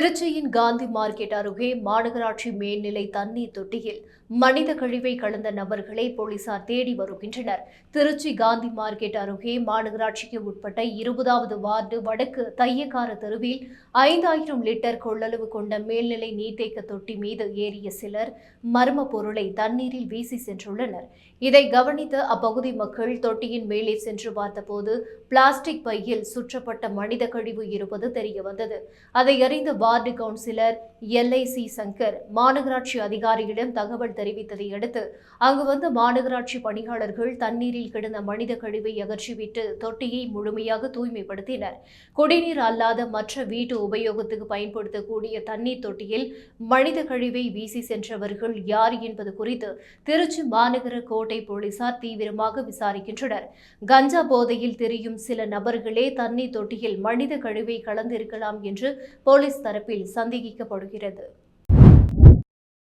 திருச்சியின் Gandhi market அருகே மாநகராட்சி மேல்நிலை தண்ணீர் தொட்டியில் மனித கழிவை கலந்த நபர்களை போலீசார் தேடி வருகின்றனர். திருச்சி காந்தி மார்க்கெட் அருகே மாநகராட்சிக்கு உட்பட்ட இருபதாவது வார்டு வடக்கு தையக்கார தெருவில் ஐந்தாயிரம் லிட்டர் கொள்ளளவு கொண்ட மேல்நிலை நீர்த்தேக்க தொட்டி மீது ஏறிய சிலர் மர்ம பொருளை தண்ணீரில் வீசி சென்றுள்ளனர். இதை கவனித்த அப்பகுதி மக்கள் தொட்டியின் மேலே சென்று பார்த்தபோது பிளாஸ்டிக் பையில் சுற்றப்பட்ட மனித கழிவு இருப்பது தெரியவந்தது. அதை அறிந்த வார்டு கவுன்சிலர் எல்ஐசி சங்கர் மாநகராட்சி அதிகாரியிடம் தகவல் தெரிவித்ததை அடுத்து அங்கு வந்த மாநகராட்சி பணியாளர்கள் தண்ணீரில் கிடந்த மனித கழிவை அகற்றிவிட்டு தொட்டியை முழுமையாக தூய்மைப்படுத்தினர். குடிநீர் அல்லாத மற்ற வீட்டு உபயோகத்துக்கு பயன்படுத்தக்கூடிய தண்ணீர் தொட்டியில் மனித கழிவை வீசி சென்றவர்கள் யார் என்பது குறித்து திருச்சி மாநகர கோட்டை போலீசார் தீவிரமாக விசாரிக்கின்றனர். கஞ்சா போதையில் தெரியும் சில நபர்களே தண்ணீர் தொட்டியில் மனித கழிவை கலந்திருக்கலாம் என்று போலீஸ் தரப்பில் சந்தேகிக்கப்படுகிறது.